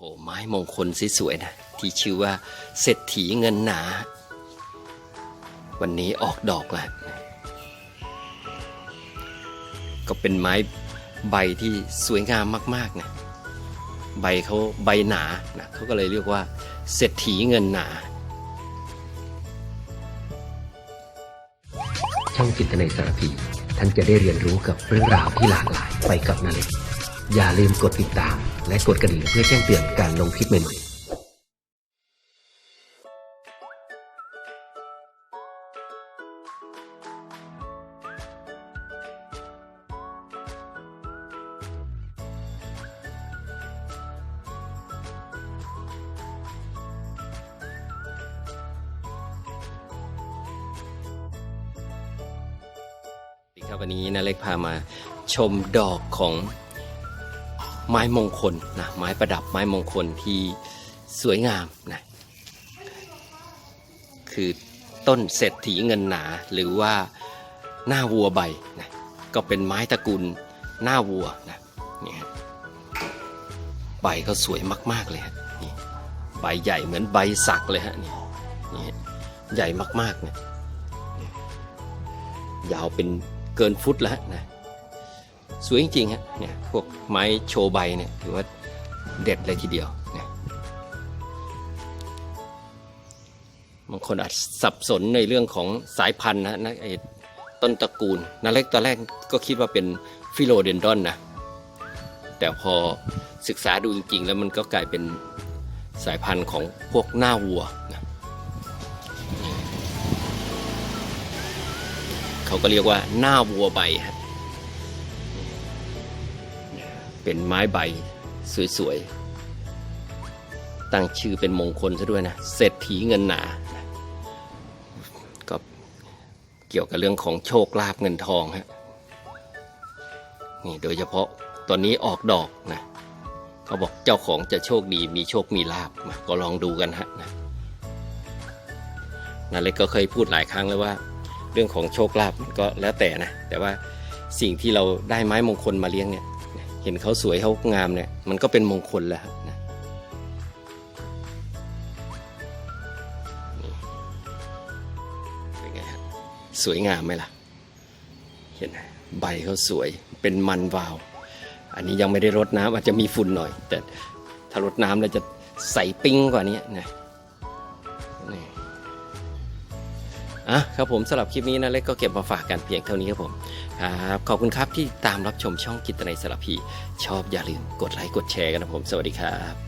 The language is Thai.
โอ้ไม้มงคลสวยๆนะ ที่ชื่อว่าเศรษฐีเงินหนา วันนี้ออกดอกแล้ว ก็เป็นไม้ใบที่สวยงามมากๆนะใบเขาใบหนานะเขาก็เลยเรียกว่าเศรษฐีเงินหนาช่องจิตในสารพีท่านจะได้เรียนรู้กับเรื่องราวที่หลากหลายไปกับนาเล็ก อย่าลืมกดติดตาม และกดกระดิ่งเพื่อแจ้งเตือนการลงคลิปใหม่ๆวัสดีครับวันนี้นาเล็กพามาชมดอกของ ไม้มงคลนะไม้ประดับไม้มงคลที่สวยงามนะคือต้นเศรษฐีเงินหนาหรือว่าหน้าวัวใบนะก็เป็นไม้ตระกูลหน้าวัวนะนี่ฮะใบเขาสวยมาก ๆ เลยฮะนี่ใบใหญ่เหมือนใบสักเลยฮะนี่นี่ใหญ่มากๆเนี่ยยาวเป็นเกินฟุตแล้วนะ สวยจริงๆฮะเนี่ยพวกไม้โชว์ใบเนี่ยถือว่าเด็ดเลยทีเดียวเนี่ยบางคนอาจสับสนในเรื่องของสายพันธุ์นะนะไอ้ต้นตระกูลนาเล็กตอนแรกก็คิดว่าเป็นฟิโลเดนดอนนะแต่พอศึกษาดูจริงๆ แล้วมันก็กลายเป็นสายพันธุ์ของพวกหน้าวัวนะเขาก็เรียกว่าหน้าวัวใบฮะ เป็นไม้ใบสวยๆ ตั้งชื่อเป็นมงคลซะด้วยนะ เศรษฐีเงินหนา ก็เกี่ยวกับเรื่องของโชคลาภเงินทองฮะ นี่โดยเฉพาะตอนนี้ออกดอกนะ เขาบอกเจ้าของจะโชคดีมีโชคมีลาบมาก็ลองดูกันฮะนะนาเล็กก็เคยพูดหลายครั้งแล้วว่า เรื่องของโชคลาภก็แล้วแต่นะ แต่ว่าสิ่งที่เราได้ไม้มงคลมาเลี้ยงเนี่ย เห็นเขาสวยเขางามเนี่ยมันก็เป็นมงคลแล้วนะนี่เป็นไงฮะสวยงามไหมล่ะ เห็นไหมใบเขาสวยเป็นมันวาว อันนี้ยังไม่ได้รดน้ำอาจจะมีฝุ่นหน่อย แต่ถ้ารดน้ำแล้วจะใสปิ้งกว่านี้นะ อะครับผมสำหรับคลิปนี้นะเล็กก็เก็บมาฝากกันเพียงเท่านี้ครับผมครับขอบคุณครับที่ตามรับชมช่องกิตในยสารพี ชอบอย่าลืมกดไลค์กดแชร์กันนะผม สวัสดีครับ